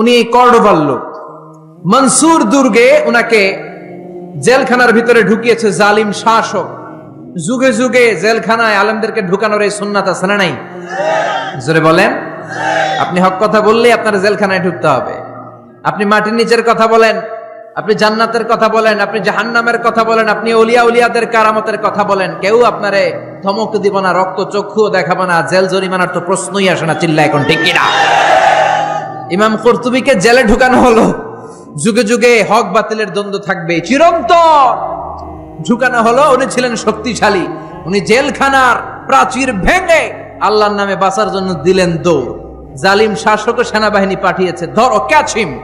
উনি কর্ডোভার লোক। মনসুর দুর্গে উনাকে জেলখানার ভিতরে ঢুকিয়েছে জালিম শাসক। যুগে যুগে জেলখানায় আলেমদেরকে ঢুকানোর এই সুন্নাত আছে না নাই? জোরে বলেন। আপনি হক কথা বললেই আপনার জেলখানায় ঢুকতে হবে। আপনি মাটির নিচের কথা বলেন, আপনি জান্নাতের কথা বলেন, আপনি জাহান্নামের কথা বলেন, আপনি অলিয়া উলিয়াদের কারামতের কথা বলেন, কেউ আপনারে ধমক দিব না, রক্ত চক্ষুও দেখাবো না, জেল জরিমানার তো প্রশ্নই আসে না চিল্লা এখন ঠিক কিনা? ইমাম কর্তুবিকে জেলে ঢুকানো হলো। যুগে যুগে হক বাতিলের দ্বন্দ্ব থাকবে। চিরন্তন ঢুকানো হলো। উনি ছিলেন শক্তিশালী। উনি জেলখানার প্রাচীর ভেঙে আল্লাহর নামে বাঁচার জন্য দিলেন দৌড়। জালিম শাসক সেনাবাহিনী পাঠিয়েছে। ধরো ক্যাচিম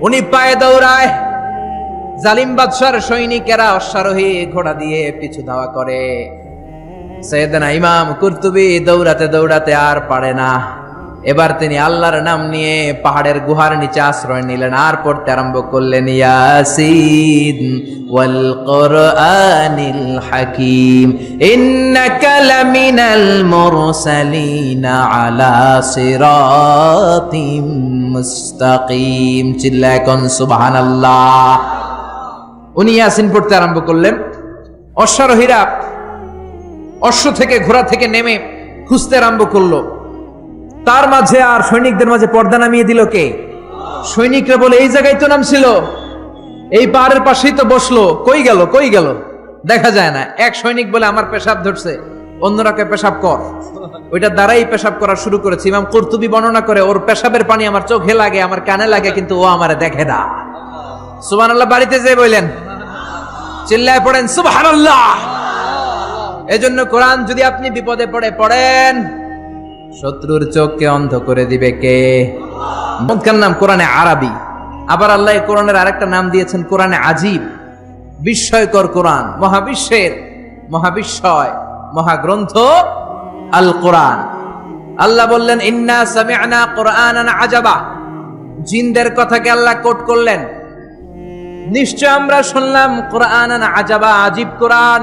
উনি পায়ে দৌড়ায়। জালিম বাদশার সৈনিকেরা অশ্বারোহী ঘোড়া দিয়ে পিছু ধাওয়া করে। সৈয়দনা ইমাম কুর্তুবি দৌড়াতে দৌড়াতে আর পারে না। এবার তিনি আল্লাহর নাম নিয়ে পাহাড়ের গুহার নিচে আশ্রয় নিলেন। আর পড়তে আরম্ভ করলেন, ইয়াসিন ওয়াল কোরআনিল হাকিম, ইন্নাকা লামিনাল আলা সিরাতিম মুস্তাকিম। চিল্লায় কোন, সুবহানাল্লাহ। উনি ইয়াসিন পড়তে আরম্ভ করলেন। অশ্বারোহীরা অশ্ব থেকে ঘোড়া থেকে নেমে খুঁজতে আরম্ভ করল। তার মাঝে আর সৈনিকদের মাঝে পর্দা নামিয়ে দিল কে? সৈনিকরা বলে, এই জায়গায় তো নাম ছিল এই পাহাড়ের পাশেই তো বসল। কই গেল? কই গেল? দেখা যায় না। এক সৈনিক বলে, আমার পেশাব ধরছে। অন্যরাকে পেশাব কর। ওইটা দ্বারাই পেশাব করা শুরু করেছে। ইমাম কর্তুবি বর্ণনা করে, ওর পেশাবের পানি আমার চোখে লাগে, আমার কানে লাগে, কিন্তু ও আমারে দেখে না। সুবান বাড়িতে যে বললেন, চিল্লায় পড়েন সুবাহ এজন্য কোরআন যদি আপনি বিপদে পড়ে, পড়েন। শত্রুর চোখকে অন্ধ করে দিবে কে? মক্কার নাম, কোরআনে আরবি। আবার আল্লাহ কোরআনের আরেকটা নাম দিয়েছেন, কোরআনে আজীব বিস্ময়কর কোরআন, মহাবিশ্বের মহাবিস্ময়, মহাগ্রন্থ আল কোরআন আল্লাহ বললেন, ইন্না সামিআনা কোরআনান আজাবা। জিনদের কথাকে আল্লাহ কোট করলেন। নিশ্চয় আমরা শুনলাম, কোরআনান আজাবা, আজীব কোরআন।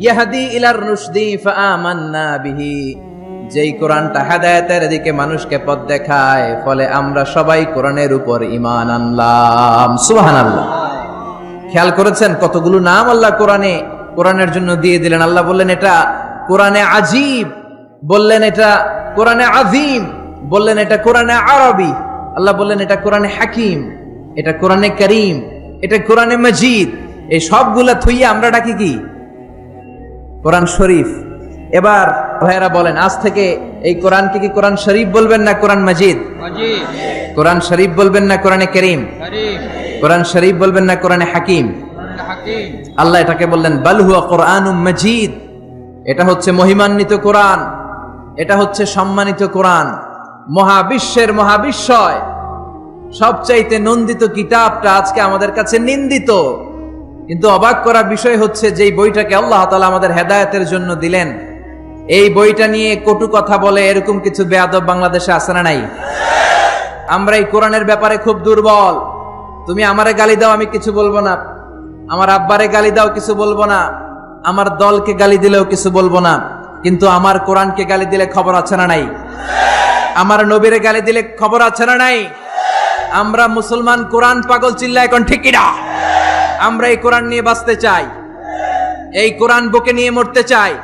ইয়াহাদি ইলার রুশদি, ফাআমান্না বিহি। যেই কোরআনটা হেদায়েতের দিকে মানুষকে পথ দেখায়, ফলে আমরা সবাই কোরআনের উপর ইমান আনলাম। সুবহানাল্লাহ। খেয়াল করেছেন কতগুলো নাম আল্লাহ কোরআনে, কোরআনের জন্য দিয়ে দিলেন। আল্লাহ বললেন, এটা কোরআনে আজীব বললেন, এটা কোরআনে আজিম বললেন, এটা কোরআনে আরবি, আল্লাহ বললেন, এটা কোরআনে হাকিম, এটা কোরআনে করিম, এটা কোরআনে মজিদ। এই সবগুলা থুইয়ে আমরা ডাকি কি? কোরআন শরীফ। এবার ভাইয়েরা বলেন আজ থেকে এই কোরআনকে কি কোরআন শরীফ বলবেন না কোরআন মজিদ? কোরআন শরীফ বলবেন না কোরআনে করিম? কোরআন শরীফ বলবেন না কোরআনে হাকিম? আল্লাহ এটাকে বললেন বালহুয়া কোরআন মজিদ। এটা হচ্ছে মহিমান্বিত কোরআন। এটা হচ্ছে সম্মানিত কোরআন। মহাবিশ্বের মহাবিশ্বয়। সবচাইতে নন্দিত কিতাবটা আজকে আমাদের কাছে নিন্দিত। কিন্তু অবাক করার বিষয় হচ্ছে যেই বইটাকে আল্লাহ তালা আমাদের হেদায়েতের জন্য দিলেন এই বইটা নিয়ে কটু কথা বলে এরকম কিছু বেয়াদব বাংলাদেশে আছে না নাই? আমরা এই কোরআনের ব্যাপারে খুব দুর্বল। তুমি আমারে গালি দাও, আমি কিছু বলব না। আমার আব্বারে গালি দাও, কিছু বলব না। আমার দলকে গালি দিলেও কিছু বলব না। কিন্তু আমার কোরআনকে গালি দিলে খবর আছে না নাই? আমার নবীরে গালি দিলে খবর আছে না নাই? আমরা মুসলমান কোরআন পাগল চিল্লা এখন ঠিক কিনা? আমরা এই কোরআন নিয়ে বাঁচতে চাই। এই কোরআন বুকে নিয়ে মরতে চাই।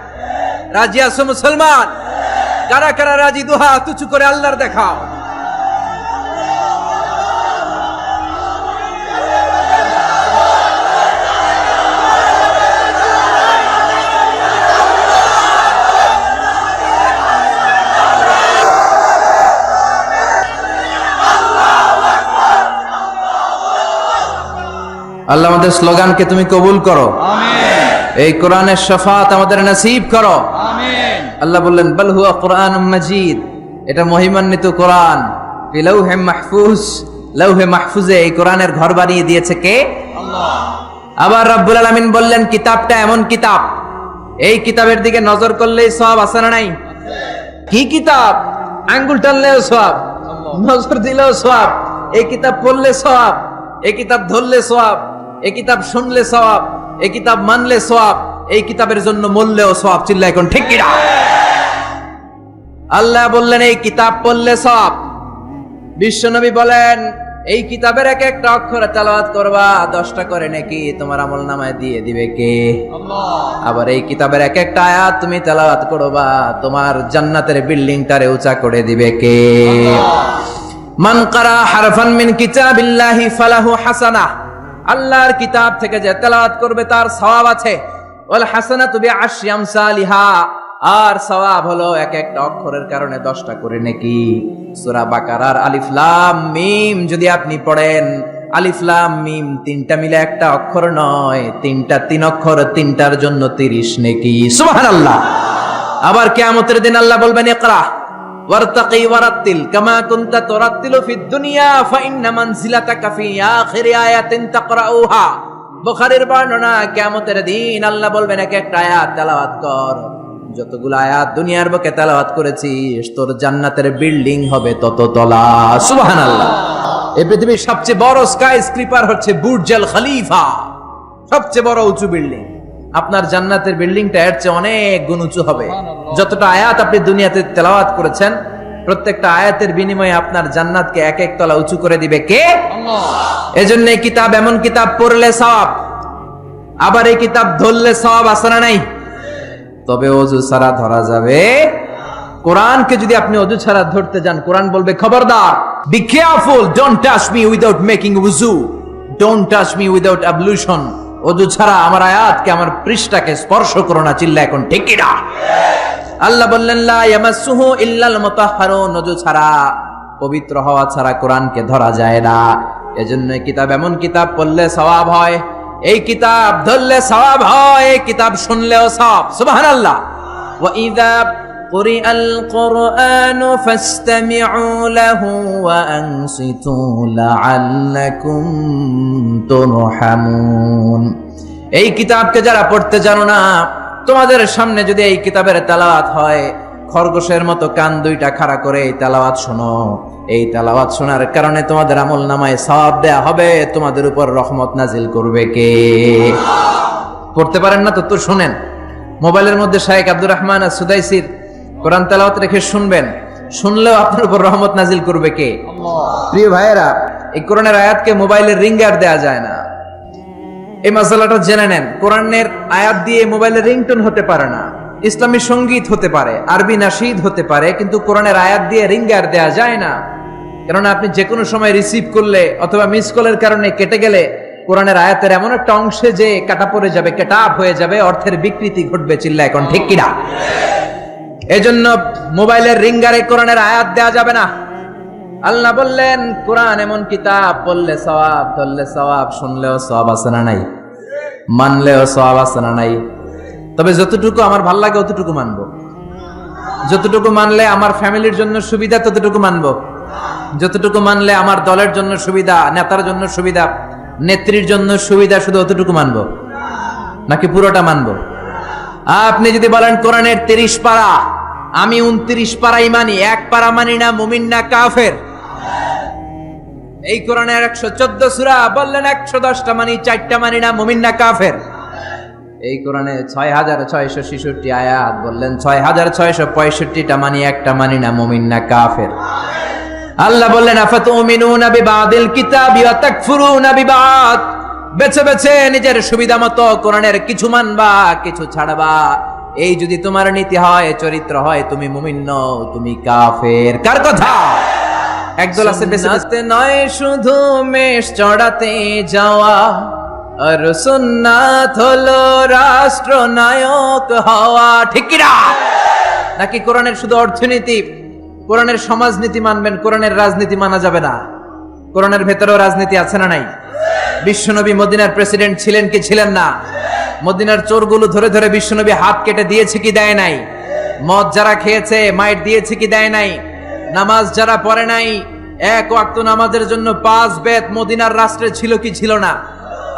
রাজি আছো মুসলমান? কারা কারা রাজি দুহা তুচু করে আল্লাহর দেখাও। আল্লাহ আমাদের স্লোগানকে তুমি কবুল করো। এই কোরআনের শফাত আমাদের নসিব করো। আল্লাহ বললেন বল হুয়া কোরআন মজিদ। এটা মহিমান্বিত কোরআন। ফি লাউহে মাহফুজ লৌহে মাহফুজে এই কোরআনের ঘর বানিয়ে দিয়েছে কে? আবার রব্বুল আলামিন বললেন কিতাবটা এমন কিতাব। এই কিতাবের দিকে নজর করলেই সব আছে না নাই? কি কিতাব? আঙ্গুল টানলেও সব নজর দিলেও সব এই কিতাব পড়লে সব এই কিতাব ধরলে সব এই কিতাব শুনলে সব এই কিতাব মানলে সব এই কিতাবের জন্য মরলেও সব চিল্লা এখন ঠিক কিনা? আল্লাহ বললেন এই কিতাব পড়লে সব। বিশ্বনবী বলেন এই কিতাবের এক একটা অক্ষরে তেলাওয়াত করবা দশটা করে নাকি তোমার আমল নামায় দিয়ে দিবে কে? আবার এই কিতাবের এক একটা আয়াত তুমি তেলাওয়াত করবা তোমার জান্নাতের বিল্ডিংটারে উঁচা করে দিবে কে? মান কারা হারফান মিন কিতাবিল্লাহি ফালাহু হাসানাহ। আল্লাহর কিতাব থেকে যে তেলাওয়াত করবে তার সওয়াব আছে ওয়াল হাসানাতু বিআশরি আমসালিহা। আর সওয়াব হলো এক একটা অক্ষরের কারণে দশটা করে নাকি। সূরা বাকারার আলিফ, লাম, মিম যদি আপনি পড়েন, আলিফ, লাম, মিম তিনটা মিলে একটা অক্ষর নয়, তিনটা তিন অক্ষর, তিনটার জন্য তিরিশ নেকি। সুবহানাল্লাহ। আবার কিয়ামতের দিন আল্লাহ বলবেন, ইকরা, ওয়ারতাকি দিন আল্লাহ বলবেন, এক একটা আয়াত তেলাওয়াত কর। যতগুলো আয়াত দুনিয়ার বুকে তেলাওয়াত করেছিস তোর জান্নাতের বিল্ডিং হবে তত তলা। সুবহানাল্লাহ। এই পৃথিবীর সবচেয়ে বড় স্কাই স্ক্রিপার হচ্ছে বুর্জাল খলিফা সবচেয়ে বড় উঁচু বিল্ডিং আপনার জান্নাতের বিল্ডিংটা এর চেয়ে অনেক গুণ উঁচু হবে। যতটা আয়াত আপনি দুনিয়াতে তেলাওয়াত করেছেন প্রত্যেকটা আয়াতের বিনিময়ে আপনার জান্নাতকে এক এক তলা উঁচু করে দিবে কে? আল্লাহ। এজন্য কিতাব এমন কিতাব পড়লে সওয়াব। আবার এই কিতাব ধরলে সওয়াব আসে না নাই? তবে অজু ছাড়া ধরা যাবে কোরআনকে যদি আপনি অজু ছাড়া ধরতে যান, কোরআন বলবে, খবরদার be careful don't touch me without making উজু don't touch me without ablution অজু ছাড়া আমার আয়াতকে, আমার পৃষ্ঠাকে স্পর্শ করো না, চিল্লা, এখন ঠিকই না আল্লাহ বললেন, লা ইয়ামাসসুহু ইল্লাল মুতাহহারুন অজু ছাড়া, পবিত্র হওয়া ছাড়া কোরআনকে ধরা যায় না। এজন্য কিতাব এমন কিতাব পড়লে সওয়াব হয়। এই কিতাব ধরলে সওয়াব হয় এই কিতাব শুনলেও সওয়াব সুবহানাল্লাহ ওয়া ইযা قرئ القرآن فاستمعوا له وأنصتوا لعلكم ترحمون এই কিতাবকে যারা পড়তে জানো না তোমাদের সামনে যদি এই কিতাবের তেলাওয়াত হয় খরগোশের মতো কান দুইটা খাড়া করে এই তেলাওয়াত শোনো। এই তেলাওয়াত শোনার কারণে তোমাদের আমল নামায় সওয়াব দেয়া হবে। তোমাদের উপর রহমত নাজিল করবে কে? পড়তে পারেন না তো তো শুনেন। মোবাইলের মধ্যে শায়েক আব্দুর রহমান আর সুদাইসির কোরআন তেলাওয়াত রেখে শুনবেন। শুনলেও আপনার উপর রহমত নাজিল করবে কে? আল্লাহ। প্রিয় ভাইয়েরা এই কোরআনের আয়াতকে মোবাইলের রিঙ্গার দেয়া যায় না। এই মশলাটা জেনে নেন। কোরআনের আয়াত দিয়ে মোবাইলের রিংটোন হতে পারে না। ইসলামী সংগীত হতে পারে, আরবি নাশিদ হতে পারে, কিন্তু কোরআনের আয়াত দিয়ে রিঙ্গার দেয়া যায় না। কেননা আপনি যে কোনো সময় রিসিভ করলে অথবা মিস কলের কারণে কেটে গেলে কোরআনের আয়াতের এমন একটা অংশে যে কাটা পড়ে যাবে কেটা হয়ে যাবে, অর্থের বিকৃতি ঘটবে চিল্লা এখন ঠিক কিনা? এজন্য মোবাইলের রিঙ্গারে কোরআনের আয়াত দেয়া যাবে না। আল্লাহ বললেন, কোরআন এমন কিতাব, পড়লে সওয়াব, ধরলে সওয়াব, শুনলেও সওয়াব আছে না নাই? মানলেও সওয়াব আছে না নাই? তবে যতটুকু আমার ভালো লাগে, অতটুকু মানব। যতটুকু মানলে আমার ফ্যামিলির জন্য সুবিধা, ততটুকু মানব। যতটুকু মানলে আমার দলের জন্য সুবিধা, নেতার জন্য সুবিধা, নেত্রীর জন্য সুবিধা, শুধু অতটুকু মানব। নাকি পুরোটা মানব? আপনি যদি বলেন, কোরআনের তিরিশ পারা, আমি উনত্রিশ পারাই মানি, এক পারা মানি না, মুমিন না, কাফের। এই কোরআনের একশো চোদ্দ সুরা, বললেন একশো দশটা মানি, চারটা মানি না, মুমিন না, কাফের। এই কোরআনে ছয় হাজার ছয়শো ছেষট্টি আয়াত বললেন ছয় হাজার ছয়শো পঁয়ষট্টিটা মানি, একটা মানি না, মমিন না, কাফের। আল্লাহ বললেন, আফাতুমিনুনা বিবাদিল কিতাবি ওয়া তাকফুরুনা বিবাদ। বেছে বেছে নিজের সুবিধা মতো কোরআনের কিছু মানবা, কিছু ছাড়বা। এই যদি তোমার নীতি হয়, চরিত্র হয়, তুমি মুমিন তুমি কাফের। কার কথা? একদল আছে, বেছে নয়, শুধু মেষ চড়াতে যাওয়া। আর সুন্নাত রাষ্ট্র নায়ক হওয়া, ঠিক নাকি কোরআনের শুধু অর্থনীতি? কোরআনের সমাজনীতি মানবেন, কোরআনের রাজনীতি মানা যাবে না। কোরআনের ভেতরেও রাজনীতি আছে না নাই? বিশ্বনবী মদিনার প্রেসিডেন্ট ছিলেন কি ছিলেন না? মদিনার চোরগুলো ধরে ধরে বিশ্বনবী হাত কেটে দিয়েছে কি দেয় নাই? মদ যারা খেয়েছে মাইট দিয়েছে কি দেয় নাই? নামাজ যারা পড়ে নাই, এক ওয়াক্ত নামাজের জন্য পাঁচ বেত মদিনার রাষ্ট্রে ছিল কি ছিল না?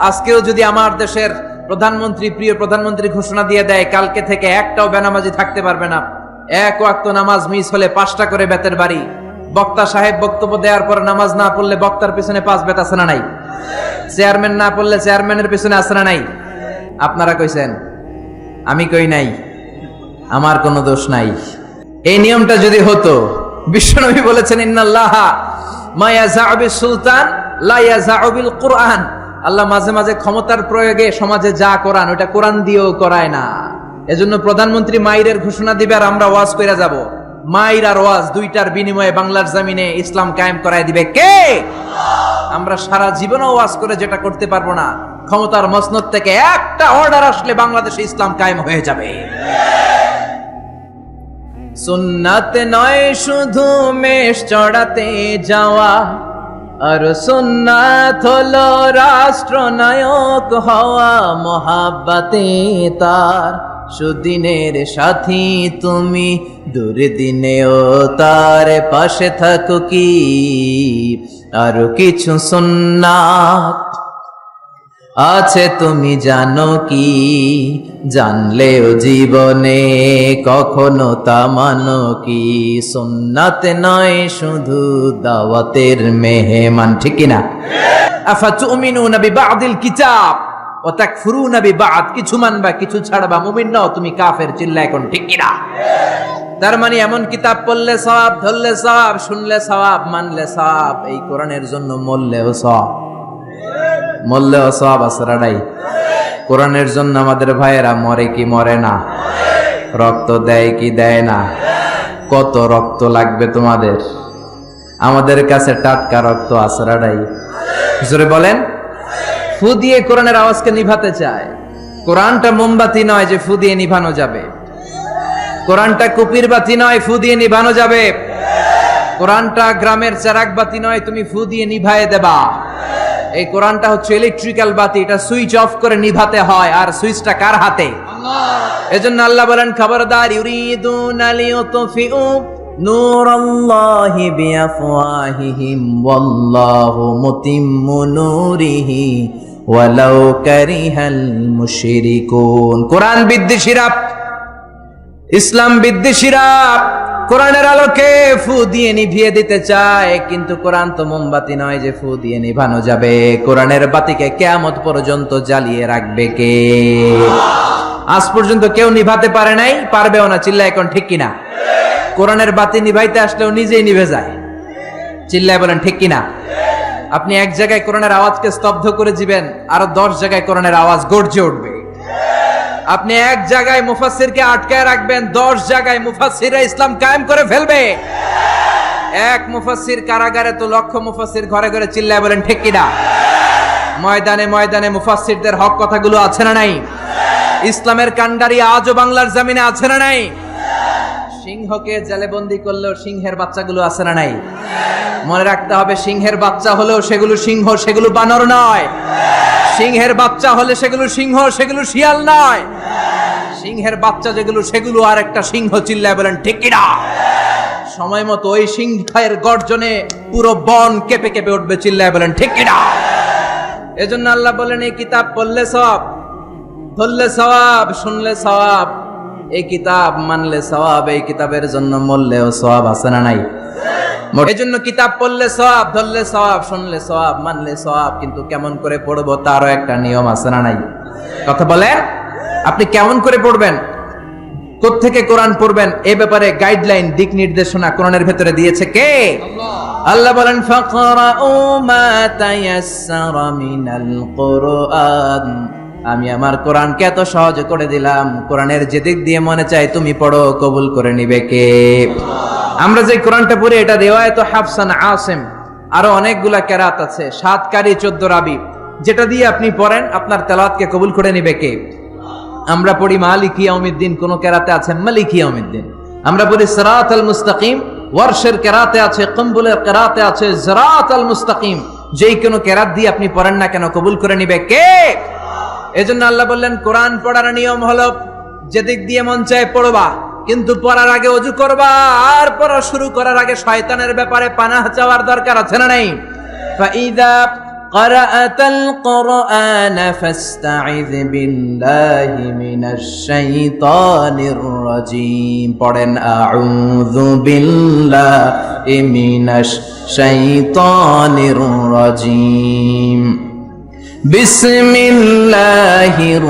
আজকেও যদি আমার দেশের প্রধানমন্ত্রী, প্রিয় প্রধানমন্ত্রী ঘোষণা দিয়ে দেয়, কালকে থেকে একটাও বেনামাজি থাকতে পারবে না। এক ওয়াক্ত নামাজ মিস হলে পাঁচটা করে বেতের বাড়ি। বক্তা সাহেব বক্তব্য দেওয়ার পর নামাজ না পড়লে বক্তার পিছনে পাঁচ বেত আছে না নাই? চেয়ারম্যান না পড়লে চেয়ারম্যানের পিছনে আসে না নাই? আপনারা কইছেন, আমি কই নাই? আমার কোনো দোষ নাই। এই নিয়মটা যদি হতো, বিশ্বনবী বলেছেন, ইন্নাল্লাহা মায়া জাবিল সুলতান লাইয়া জাবিল কোরআন। আল্লাহ মাঝে মাঝে ক্ষমতার প্রয়োগে সমাজে যা করান ওটা কোরআন দিয়েও করায় না। এজন্য প্রধানমন্ত্রী মাইরের ঘোষণা দিবে আর আমরা ওয়াজ করে যাব। মাইর আর ওয়াজ দুইটার বিনিময়ে বাংলার জমিনে ইসলাম কায়েম করায় দিবে কে? আমরা সারা জীবনও ওয়াজ করে যেটা করতে পারব না। ক্ষমতার মসনদ থেকে একটা অর্ডার আসলে বাংলাদেশে ইসলাম কায়েম হয়ে যাবে। সুন্নাত নয় শুধু মেষ চড়াতে যাওয়া আর সুন্নাত হলো রাষ্ট্রনায়ক হওয়া মহাব্বাতে তার। সুদিনের সাথী তুমি, দুর্দিনেও তার পাশে থাকো কি? আর কিছু সুন্নাত আছে তুমি জানো কি? জানলেও জীবনে কখনো তা মানো কি? সুন্নাতে নয়, শুধু দাওয়াতের মেহমান, ঠিক না? আফা তুমিনুনা বিবাদিল কিতাব ও তাকফুরুনা বিবাদ, কিছু মানবা, কিছু ছাড়বা, মুমিন নাও, তুমি কাফের চিল্লা এখন, ঠিক কিনা তার মানে এমন কিতাব পড়লে সওয়াব, ধরলে সওয়াব, শুনলে সওয়াব, মানলে সওয়াব, এই কোরআনের জন্য মরলেও সওয়াব। মরলে সব আসরাডাই কোরআনের জন্য আমাদের ভাইয়েরা মরে কি মরে না? রক্ত দেয় কি দেয় না? কত রক্ত লাগবে তোমাদের? আমাদের কাছে টাটকা রক্ত আসরাডাই জোরে বলেন। ফু দিয়ে কোরআনের আওয়াজকে নিভাতে চায়। কোরআনটা মোমবাতি নয় যে ফু দিয়ে নিভানো যাবে। কোরআনটা কুপির বাতি নয়, ফু দিয়ে নিভানো যাবে। কোরআনটা গ্রামের চারাক বাতি নয়, তুমি ফু দিয়ে নিভায়ে দেবা। এই কোরআনটা হচ্ছে ইলেকট্রিক্যাল বাতি এটা সুইচ অফ করে নিভাতে হয়। আর সুইচটা কার হাতে? এজন্য আল্লাহ বলেন খবরদার ইউরিদুন ইউরিদুনা লিয়ুতফিউ নূরাল্লাহি বিআফওয়াহিহিম ওয়াল্লাহু মুতিম্মু নূরিহি ওয়ালাউ কারিহাল মুশরিকুন। কোরআন বিদ্বেষীরা ইসলাম বিদ্বেষীরা কোরআনের আলোকে ফু দিয়ে নিভিয়ে দিতে চায়, কিন্তু কোরআন তো মোমবাতি নয় যে ফু দিয়ে নিভানো যাবে। কোরআনের বাতিকে কেয়ামত পর্যন্ত জ্বালিয়ে রাখবে কে? আজ পর্যন্ত কেউ নিভাতে পারে নাই, পারবেও না চিল্লা এখন ঠিক কিনা? কোরআনের বাতি নিভাইতে আসলেও নিজেই নিভে যায়। চিল্লায় বলেন ঠিক কিনা? আপনি এক জায়গায় কোরআনের আওয়াজকে স্তব্ধ করে দিবেন, আরও দশ জায়গায় কোরআনের আওয়াজ গর্জে উঠবে। আপনি এক জায়গায় মুফাসসিরকে আটকায় রাখবেন, দশ জায়গায় মুফাসসিররা ইসলাম কায়েম করে ফেলবে। এক মুফাসসির কারাগারে তো লক্ষ মুফাসসির ঘরে ঘরে চিল্লায় বলেন, ঠিক কিনা? ময়দানে ময়দানে মুফাসসিরদের হক কথাগুলো আছে না নাই? ইসলামের কান্ডারি আজও বাংলার জমিনে আছে না নাই? সিংহকে জেলে বন্দি করলেও সিংহের বাচ্চাগুলো আছে না নাই? মনে রাখতে হবে, সিংহের বাচ্চা হলেও সেগুলো সিংহ, সেগুলো বানর নয়। সিংহের বাচ্চা হলে সেগুলো সিংহ, সেগুলো শিয়াল নয়। সিংহের বাচ্চা যেগুলো, সেগুলো আর একটা সিংহ চিল্লায় বলেন, ঠিক কিনা? সময় মতো ওই সিংহের গর্জনে পুরো বন কেঁপে কেঁপে উঠবে, চিল্লায় বলেন, ঠিক কিনা? এজন্য আল্লাহ বলেন, এই কিতাব পড়লে সব ধরলে সওয়াব, শুনলে সওয়াব। এই কিতাব মানলে সওয়াব, এই কিতাবের জন্য মরলেও সওয়াব আছে না নাই? এই জন্য কিতাব পড়লে সওয়াব ধরলে সওয়াব শুনলে সওয়াব মানলে সওয়াব কিন্তু কেমন করে পড়ব তারও একটা নিয়ম আছে না নাই? কথা বলেন আপনি কেমন করে পড়বেন? কোত্থেকে কোরআন পড়বেন? এ ব্যাপারে গাইডলাইন দিক নির্দেশনা কোরআনের ভেতরে দিয়েছে কে? আল্লাহ। বলেন ফাকরাউ মা তায়াসসারা মিনাল কুরআন। আমি আমার কোরআনকে এত সহজ করে দিলাম। কোরআনের যে দিক দিয়ে মনে চাই তুমি পড়ো কবুল করে নিবে কে? আমরা যে কোরআনটা পড়ি, এটা রেওয়ায়ত হাফসান আসেম। আরও অনেকগুলা কেরাত আছে। সাত কারি চোদ্দ রাবি। যেটা দিয়ে আপনি পড়েন, আপনার তেলাওয়াতকে কবুল করে নিবে কে? আমরা পড়ি, মালিক ইয়াউমিদ্দিন, কোন কেরাতে আছে মালিক ইয়াউমিদ্দিন। আমরা পড়ি সিরাত আল মুস্তাকিম। ওয়ার্শের কেরাতে আছে, কম্বুলের কেরাতে আছে জরাত আল মুস্তাকিম। যেই কোনো কেরাত দিয়ে আপনি পড়েন না কেন, কবুল করে নিবে কে? এজন্য আল্লাহ বললেন, কোরআন পড়ার নিয়ম হলো, যেদিক দিয়ে মন চায় পড়বা। কিন্তু পড়ার আগে অজু করবা আর পড়া শুরু করার আগে শয়তানের ব্যাপারে পানাহ চাওয়ার দরকার আছে না নাই ফাইদা قرأت القرآن فاستعذ بالله من الشيطان الرجيم পড়েন أعوذ بالله من الشيطان الرجيم বিসমিল্লাহির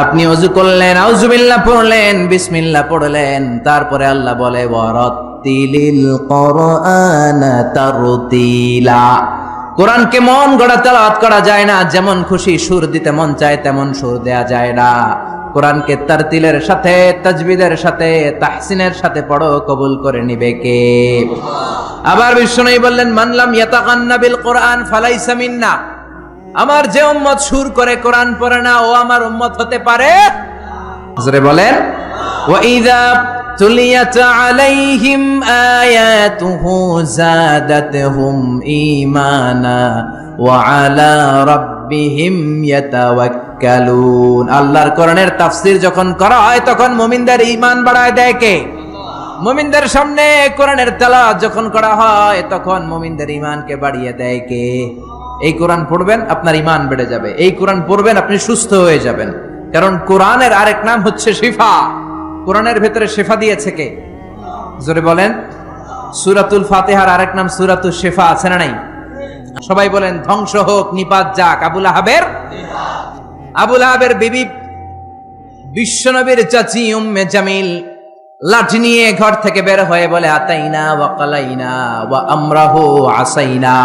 আপনি অজু করলেন আউজুবিল্লাহ পড়লেন, বিসমিল্লাহ পড়লেন, তারপরে আল্লাহ বলে, ওয়ারাত্তিলিল কোরআনা তারতিলা। কোরআনকে মন গড়া, তেলাওয়াত করা যায় না, যেমন খুশি সুর দিতে মন চায়, তেমন সুর দেয়া যায় না। কোরআনকে তারতিলের সাথে, তাজবিদের সাথে, তাহসিনের সাথে পড়ো, কবুল করে নিবে কে? আবার বিষ্ণু বললেন মানলাম ইয়াতাকান্না বিল কোরআন ফালাইসা মিন্না। আমার যে উম্মত সুর করে কোরআন পড়ে না, ও আমার উম্মত হতে পারে? জোরে বলেন। ওয়াইদা আলাইহিম আয়াতুহু জাদাতহুম ঈমানা ওয়া আলা রাব্বিহিম ইয়াতাওয়াক্কালুন। আল্লাহর কোরআনের তাফসীর যখন করা হয়, তখন মুমিনদের ঈমান বাড়ায় দেয় কে? মুমিনদের সামনে কোরআনের তেলাওয়াত যখন করা হয়, তখন মুমিনদের ইমানকে বাড়িয়ে দেয় কে? এই কোরআন পড়বেন, আপনার ইমান বেড়ে যাবে। এই কোরআন পড়বেন, আপনি সুস্থ হয়ে যাবেন। কারণ কোরআনের আরেক নাম হচ্ছে শিফা। কোরআনের ভেতরে শেফা দিয়েছে কে? জোরে বলেন। সুরাতুল ফাতেহার আরেক নাম সুরাতুল শেফা আছে না নাই? সবাই বলেন, ধ্বংস হোক, নিপাত যাক। আবুল আহাবের? আবুল আহাবের বিবি, বিশ্বনবীর চাচি উম্মে জামিল লাঠি নিয়ে ঘর থেকে বের হয়ে বলে, আতাইনা ওয়া কালাইনা ওয়া আমরাহু আসাইনা।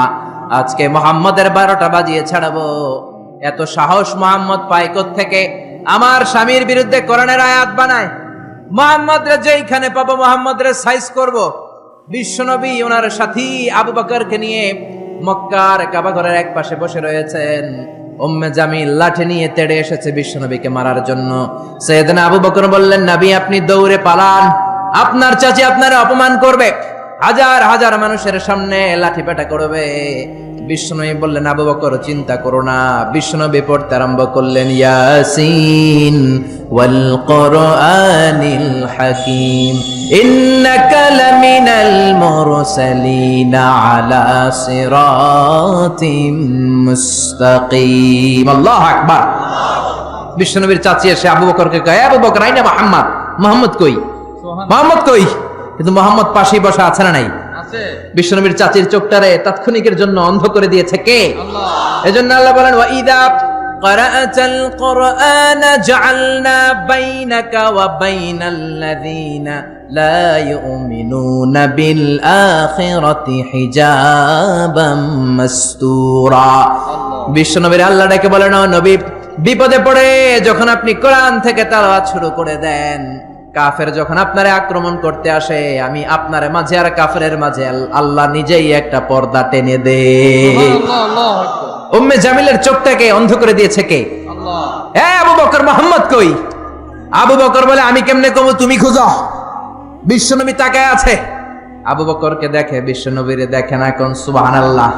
আজকে মোহাম্মদের বারোটা বাজিয়ে ছাড়াবো। এত সাহস মোহাম্মদ পায় থেকে আমার স্বামীর বিরুদ্ধে কোরআনের আয়াত বানায়। মোহাম্মদ যেইখানে পাবো মোহাম্মদ সাইজ করব। বিশ্বনবী ওনার সাথী আবু বকরকে নিয়ে মক্কার কাবা ঘরের এক পাশে বসে রয়েছেন। উম্মে জামিল লাঠি নিয়ে তেড়ে এসেছে বিশ্বনবীকে মারার জন্য। সৈয়দনা আবু বকর বললেন, নাবি, আপনি দৌড়ে পালান। আপনার চাচি আপনার অপমান করবে। হাজার হাজার মানুষের সামনে লাঠি পেটা করবে। বিষ্ণনবী বললেন আবু বকর চিন্তা করো না। বিষ্ণনবী পড়তে আরম্ভ করলেন ইয়াসিন ওয়াল কোরআনিল হাকিম। ইন্নাকা লামিনাল মুরসালিনা আলা সিরাতিম মুস্তাকিম। আল্লাহু আকবার। বিষ্ণনবীর চাচি এসে আবু বকরকে কয় আবু বকর আইনা মুহাম্মদ। মুহাম্মদ কই? মোহাম্মদ কই? কিন্তু মোহাম্মদ পাশেই বসা আছে না নাই? বিশ্বনবীর চাচির চোখটারে তাৎক্ষণিকের জন্য অন্ধ করে দিয়েছে কে আল্লাহ এজন্য আল্লাহ বলেন ওয়াইদা قرأت القرآن جعلنا بينك وبين الذين لا يؤمنون بالآخرة حجابا مستورا বিশ্বনবীর আল্লাহ ডেকে বলেন "ও নবী বিপদে পড়ে যখন আপনি কোরআন থেকে তালাওয়াত শুরু করে দেন কাফের যখন আপনারে আক্রমণ করতে আসে, আমি আপনার মাঝে আর কাফের মাঝে আল্লাহ নিজেই একটা পর্দা টেনে দে। উম্মে জামিলের চোখটাকে অন্ধ করে দিয়েছে কে? হ্যাঁ আবু বকর মোহাম্মদ কই? আবু বকর বলে, আমি কেমনে কমু? তুমি খুঁজো। বিশ্বনবী তাকায় আছে। আবু বকরকে দেখে, বিশ্বনবীরে দেখে না কোন সুবাহান আল্লাহ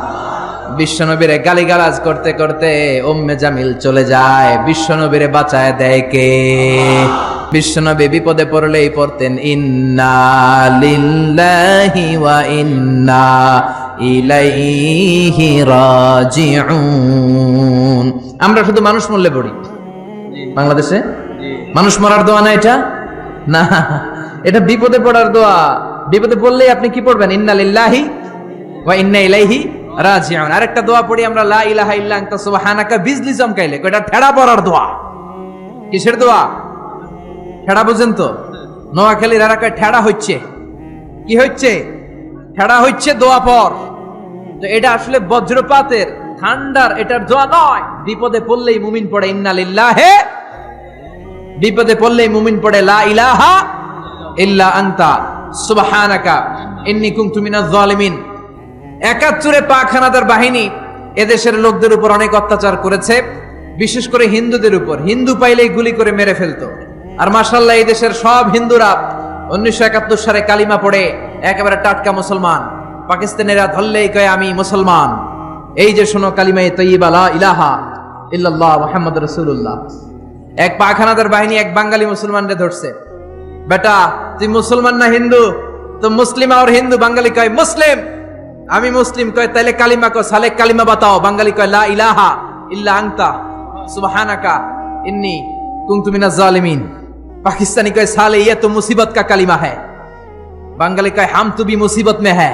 বিশ্বনবীরে গালিগালাজ করতে করতে উম্মে জামিল চলে যায়। বিশ্বনবীরে বাঁচায় দেয় কে? বিশ্বনবী বিপদে পড়লেই পড়তেন, ইন্না লিল্লাহি ওয়া ইন্না ইলাইহি রাজিউন। আমরা শুধু মানুষ মূল্যে পড়ি। বাংলাদেশে? মানুষ মরার দোয়া না এটা? না, এটা বিপদে পড়ার দোয়া। বিপদে পড়লেই আপনি কি পড়বেন? ইন্না লিল্লাহি ওয়া ইন্না ইলাইহি রাজিউন। আরেকটা দোয়া পড়ি আমরা, লা ইলাহা ইল্লা আনতা সুবহানাকা বিজলি চমকাইলে। এটা ঠেড়া পড়ার দোয়া। কিসের দোয়া? ঠেড়া বুঝেন তো? নোয়াখালীর এলাকায় ঠেড়া হচ্ছে। কি হচ্ছে? ঠেড়া হচ্ছে দোয়া পর। তো এটা আসলে বজ্রপাতের, ঠান্ডার, এটার দোয়া নয়। বিপদে পড়লেই মুমিন পড়ে ইন্না লিল্লাহে বিপদে পড়লেই মুমিন পড়ে, লা ইলাহা ইল্লা আনতা। সুবহানাকা, ইন্নী কুনতু মিনাজ জালিমিন। একাত্তরে পাক হানাদার বাহিনী এদেশের লোকদের উপর অনেক অত্যাচার করেছে, বিশেষ করে হিন্দুদের উপর। হিন্দু পাইলেই গুলি করে মেরে ফেলতো। আর মাসাল্লাহ এই দেশের সব হিন্দুরা উনিশশো একাত্তর সালে কালিমা পড়ে একেবারে টাটকা মুসলমান। পাকিস্তানেরা ধরলেই কয় আমি মুসলমান। এই যে শোনো কালিমাই তৈবা লা ইলাহা ইল্লাল্লাহ মুহাম্মদ রাসূলুল্লাহ। এক পাখানাদার বাহিনী এক বাঙালি মুসলমানরে ধরছে। বেটা, তুই মুসলমান না হিন্দু? তো মুসলিম আর হিন্দু, বাঙালি কয় মুসলিম। আমি মুসলিম কয়, তাইলে কালিমা কয় সালে কালিমা বাতাও। বাঙালি কয়, লা ইলাহা ইল্লা আনতা, সুবহানাকা, ইন্নি কুনতু মিনাজ জালিমিন। পাকিস্তানি কয় সালে ये तो मुसीबत का কালিমা है বাঙালি কয় হাম তু भी মুসিবত में है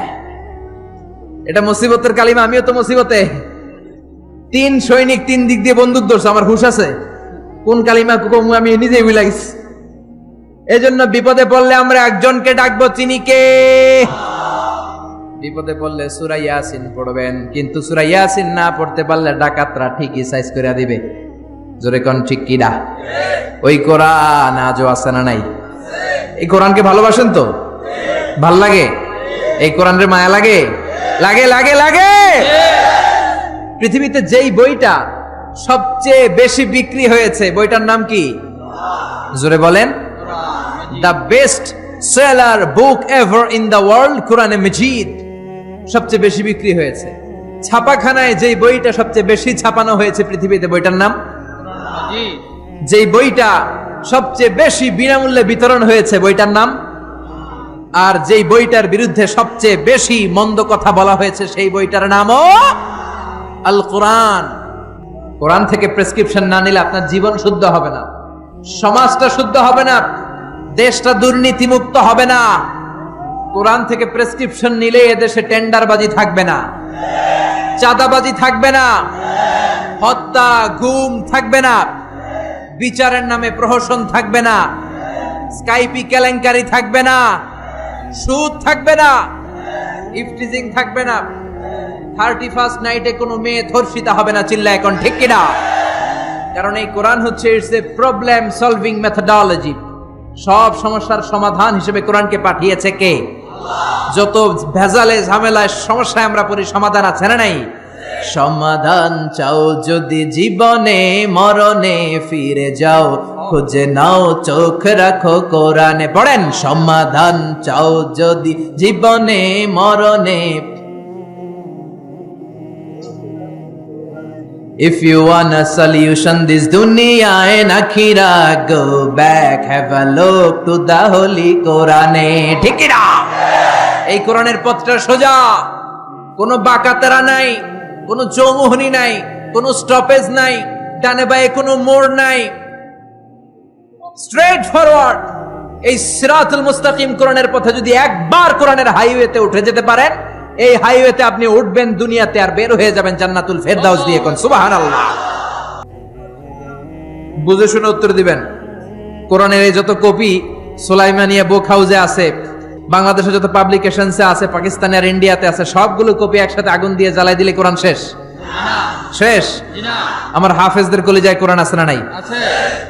এটা মুসিবতের কালিমা আমিও তো মুসিবতে তিন সৈনিক তিন দিক দিয়ে বন্দুক ধরছে আমার হুশ আছে কোন কালিমা কমু আমি নিজেই ভুলে গেছি এজন্য বিপদে পড়লে আমরা একজনকে ডাকবো তিনি কে বিপদে পড়লে সুরা ইয়াসিন পড়বেন কিন্তু সুরা ইয়াসিন না পড়তে পারলে ডাকাতরা ঠিকই সাইজ করে দিবে জোরে কোন ঠিক কিনা? ওই কোরআন আজও আছে না নাই? এই কোরআনকে ভালোবাসেন তো? ভালো লাগে? এই কোরআনের মায়া লাগে? লাগে লাগে লাগে! পৃথিবীতে যেই বইটা সবচেয়ে বেশি বিক্রি হয়েছে, বইটার নাম কি? জোরে বলেন। The best seller book ever in the world, কোরআনে মজিদ, সবচেয়ে বেশি বিক্রি হয়েছে। ছাপাখানায় যেই বইটা সবচেয়ে বেশি ছাপানো হয়েছে পৃথিবীতে, বইটার নাম? যেই বইটা সবচেয়ে বেশি বিনামূল্যে বিতরণ হয়েছে, বইটার নাম? আর যেই বইটার বিরুদ্ধে সবচেয়ে বেশি মন্দ কথা বলা হয়েছে, সেই বইটার নামও আল কোরআন কোরআন থেকে প্রেসক্রিপশন না নিলে আপনার জীবন শুদ্ধ হবে না। সমাজটা শুদ্ধ হবে না। দেশটা দুর্নীতিমুক্ত হবে না। কোরআন থেকে প্রেসক্রিপশন নিলে এদেশে টেন্ডারবাজি থাকবে না। চাঁদাবাজি থাকবে না। হত্যা, গুম থাকবে না। বিচারের নামে প্রহসন থাকবে না। স্কাইপি কেলেঙ্কারি থাকবে না। সুদ থাকবে না। ইফটিজিং থাকবে না। থার্টি ফার্স্ট নাইটে কোনো মেয়ে ধর্ষিতা হবে না চিল্লা এখন ঠিক কিনা? কারণ এই কোরআন হচ্ছে it's a problem solving methodology সব সমস্যার সমাধান হিসেবে কোরআনকে পাঠিয়েছে কে? যত ভেজালে ঝামেলায়, সমস্যায় আমরা পড়ি, সমাধান আছে না নাই? সমাধান চাও, যদি জীবনে মরণে ফিরে যাও, খুঁজে নাও, চোখ রাখো কোরআনে। পড়েন, সমাধান চাও, যদি জীবনে মরণে If you want a solution, this dunya and akhira go back, have a look to the holy Quran ঠিক এই কোরআনের পথটা সোজা, কোনো বাঁকাতেরা নাই। কোনো চৌমুহনি নাই, কোনো স্টপেজ নাই, ডানে বায়ে কোনো মোড় নাই। স্ট্রেট ফরওয়ার্ড এই সিরাতুল মুস্তাকিম কোরআনের পথে যদি একবার কোরআনের হাইওয়েতে উঠে যেতে পারেন, এই হাইওয়েতে আপনি উঠবেন দুনিয়াতে আর বের হয়ে যাবেন জান্নাতুল ফেরদাউস দিয়ে কোন সুবহানাল্লাহ। বুঝে শুনে উত্তর দিবেন, কোরআনের এই যত কপি সোলাইমানিয়া বুক হাউসে আছে বাংলাদেশে যত পাবলিকেশনসে আছে পাকিস্তানে আর ইন্ডিয়াতে আছে সবগুলো কপি একসাথে আগুন দিয়ে জ্বালাই দিলে কোরআন শেষ। শেষ? আমার হাফেজদের কলিজায় কোরআন আছে না নাই?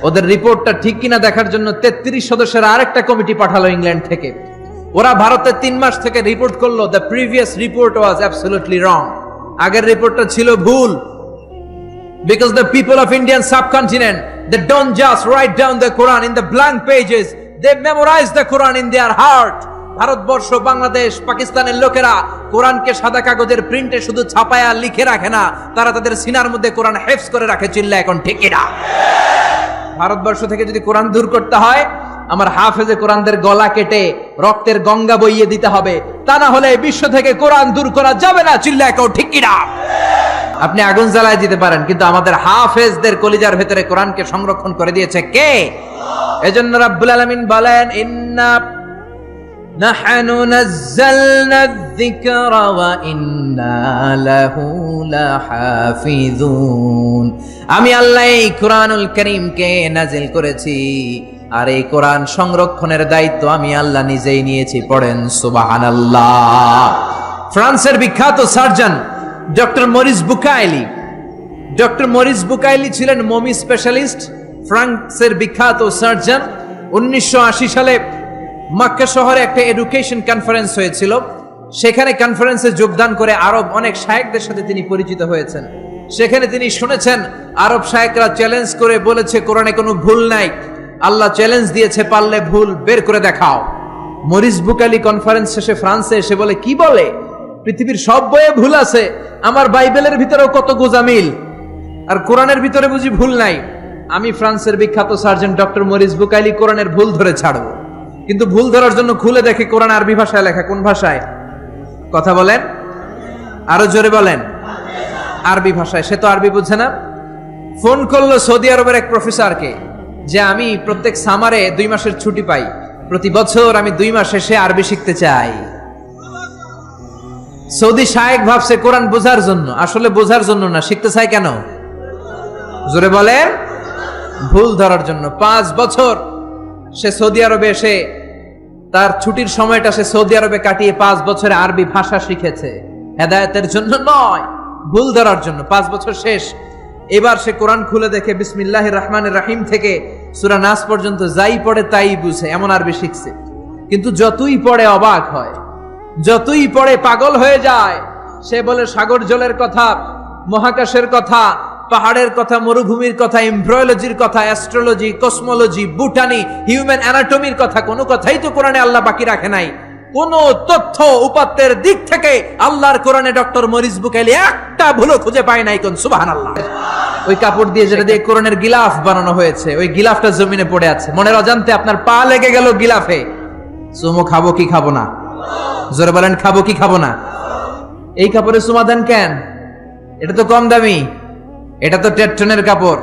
ওদের রিপোর্টটা ঠিক কিনা দেখার জন্য তেত্রিশ সদস্যের আরেকটা কমিটি পাঠালো ইংল্যান্ড থেকে। ওরা ভারতে তিন মাস থেকে রিপোর্ট করল the previous report was absolutely wrong আগের রিপোর্টটা ছিল ভুল। Because the people of Indian subcontinent they don't just write down the Quran in the blank pages they memorize the Quran in their heart Bharatvarsha, Bangladesh, পাকিস্তানের লোকেরা কোরআনকে সাদা কাগজের প্রিন্টে শুধু ছাপায়া লিখে রাখে না, তারা তাদের সিনার মধ্যে কোরআন হেফস করে রাখে চিল্লা এখন ঠিক না ভারতবর্ষ থেকে যদি কোরআন দূর করতে হয়, আমার হাফেজে কোরআনদের গলা কেটে রক্তের গঙ্গা বইয়ে দিতে হবে। তা না হলে বিশ্ব থেকে কোরআন দূর করা যাবে না, চিল্লা কেউ ঠিক কিনা? আপনি আগুন জ্বালায় দিতে পারেন, কিন্তু আমাদের হাফেজদের কলিজার ভেতরে কোরআনকে সংরক্ষণ করে দিয়েছে কে? এজন্য রাব্বুল আলামিন বলেন, ইন্না নাহনু নাযালনা ইন্না লাহু লাহাফিজুন আমি আল্লাহ এই কোরআনুল করিমকে নাজিল করেছি, আর এই কোরআন সংরক্ষণের দায়িত্ব আমি আল্লাহ নিজেই নিয়েছি, পড়েন সুবহানাল্লাহ। ফ্রান্সের বিখ্যাত surgeon doctor Maurice Bucaille. Doctor Maurice Bucaille ছিলেন মমি স্পেশালিস্ট, ফ্রান্সের বিখ্যাত সার্জন। উনিশশো আশি সালে মাক্কা শহরে একটা এডুকেশন কনফারেন্স হয়েছিল। সেখানে কনফারেন্সে যোগদান করে আরব অনেক শায়েকদের সাথে তিনি পরিচিত হয়েছেন। সেখানে তিনি শুনেছেন, আরব শায়েকরা চ্যালেঞ্জ করে বলেছে, কোরআনে কোনো ভুল নাই। আল্লাহ চ্যালেঞ্জ দিয়েছে, পারলে ভুল বের করে দেখাও। মরিস বুকালি কনফারেন্স শেষে ফ্রান্সে এসে বলে, কি বলে? পৃথিবীর সব বইয়ে ভুল আছে। আমার বাইবেলের ভিতরেও কত গোজামিল। আর কোরআনের ভিতরে বুঝি ভুল নাই। আমি ফ্রান্সের বিখ্যাত সার্জন ডক্টর মরিস বুকাইলি কোরআনের ভুল ধরে ছাড়বো। কিন্তু ভুল ধরার জন্য খুলে দেখে কোরআন আরবি ভাষায় লেখা। কোন ভাষায়? কথা বলেন। আরও জোরে বলেন। আরবি ভাষায়। সে তো আরবি বুঝে না। ফোন করল সৌদি আরবের এক প্রফেসরকে যে আমি প্রত্যেক সামারে দুই মাসের ছুটি পাই। প্রতি বছর আমি দুই মাস এসে আরবি শিখতে চাই। সৌদি শায়েক ভাবছে কোরআন বোঝার জন্য। আসলে বোঝার জন্য না, শিখতে চাই কেন? জোরে বলেন। ভুল ধরার জন্য। পাঁচ বছর সে সৌদি আরবে এসে তার ছুটির সময়টা সে সৌদি আরবে কাটিয়ে পাঁচ বছরে আরবি ভাষা শিখেছে। হেদায়তের জন্য নয়, ভুল ধরার জন্য। পাঁচ বছর শেষ। এবার সে কোরআন খুলে দেখে বিসমিল্লাহ রহমান রাহিম থেকে সুরা নাস পর্যন্ত যাই পড়ে তাই বুঝে, এমন আরবি শিখছে। কিন্তু যতই পড়ে অবাক হয়, যতই পড়ে পাগল হয়ে যায়, সে বলে সাগর জলের কথা, মহাকাশের কথা পাহাড়ের কথা, মরুভূমির কথা, এমব্রয়োলজির কথা, অ্যাস্ট্রোলজি, কসমোলজি, বুটানি, হিউম্যান অ্যানাটমির কথা, কোনো কথাই তো কোরআনে আল্লাহ বাকি রাখে নাই। কোন তথ্য উপাত্তের দিক থেকে আল্লাহর কোরআনে ডক্টর মরিস বুকাইলি একটা ভুলও খুঁজে পায় নাই কোন সুবাহান আল্লাহ ওই কাপড় দিয়ে যেটা দিয়ে কোরআনের গিলাফ বানানো হয়েছে, ওই গিলাফটা জমিনে পড়ে আছে। মনের অজান্তে আপনার পা লেগে গেল গিলাফে। চুমো খাব কি খাব না? জোরে বলেন, খাব কি খাব না? এই কাপড়ে চুমা দেন কেন? এটা তো কম দামি। এটা তো টেট্টনের কাপড়।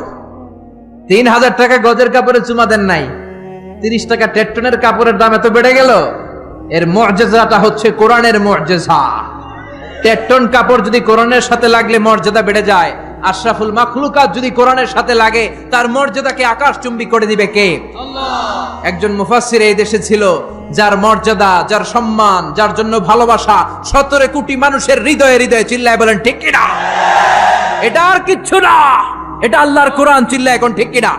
তিন হাজার টাকা গজের কাপড়ে চুমা দেন নাই। তিরিশ টাকা টেট্টনের কাপড়ের দাম এত বেড়ে গেল? এর মর্যাদাটা হচ্ছে কোরআনের মর্যাদা। টেট্টন কাপড় যদি কোরআনের সাথে লাগলে মর্যাদা বেড়ে যায়। আশরাফুল মাখলুকাত যদি কোরআনের সাথে লাগে, তার মর্যাদাকে আকাশ চুম্বি করে দিবে কে? একজন মুফাসসির এই দেশে ছিল, যার মর্যাদা, যার সম্মান, যার জন্য ভালোবাসা সতেরো কোটি মানুষের হৃদয়ে হৃদয়ে চিল্লায় বলেন, ঠিক কিনা এটা আর কিচ্ছু না। এটা আল্লাহর কোরআন চিল্লা এখন ঠিক কিনা?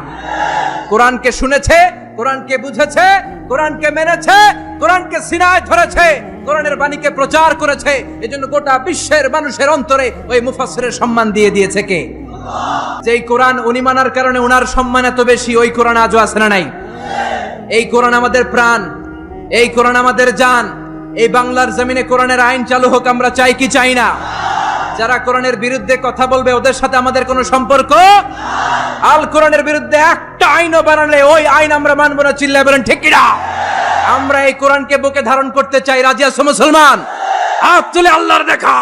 কোরআনকে শুনেছে, কোরআনকে বুঝেছে, কোরআনকে মেনেছে, কোরআনকে সিনায় ধরেছে, কোরআনের বাণীকে প্রচার করেছে। এজন্য গোটা বিশ্বের মানুষের অন্তরে ওই মুফাসসিরের সম্মান দিয়ে দিয়েছে কে? যেই কোরআন উনি মানার কারণে ওনার সম্মান এত বেশি, ওই কোরআন আজও আছে না নাই? এই কোরআন আমাদের প্রাণ, এই কোরআন আমাদের জান, এই বাংলার জমিনে কোরআনের আইন চালু হোক, আমরা চাই কি চাই না? যারা কোরআনের বিরুদ্ধে কথা বলবে, ওদের সাথে আমাদের কোনো সম্পর্ক? আল কোরআনের বিরুদ্ধে একটা আইনও বানালে ওই আইন আমরা মানবো না চিল্লা বলেন, ঠিক আমরা এই কোরআনকে বুকে ধারণ করতে চাই রাজিয়া মুসলমান? হাত তুলে আল্লাহর দেখা।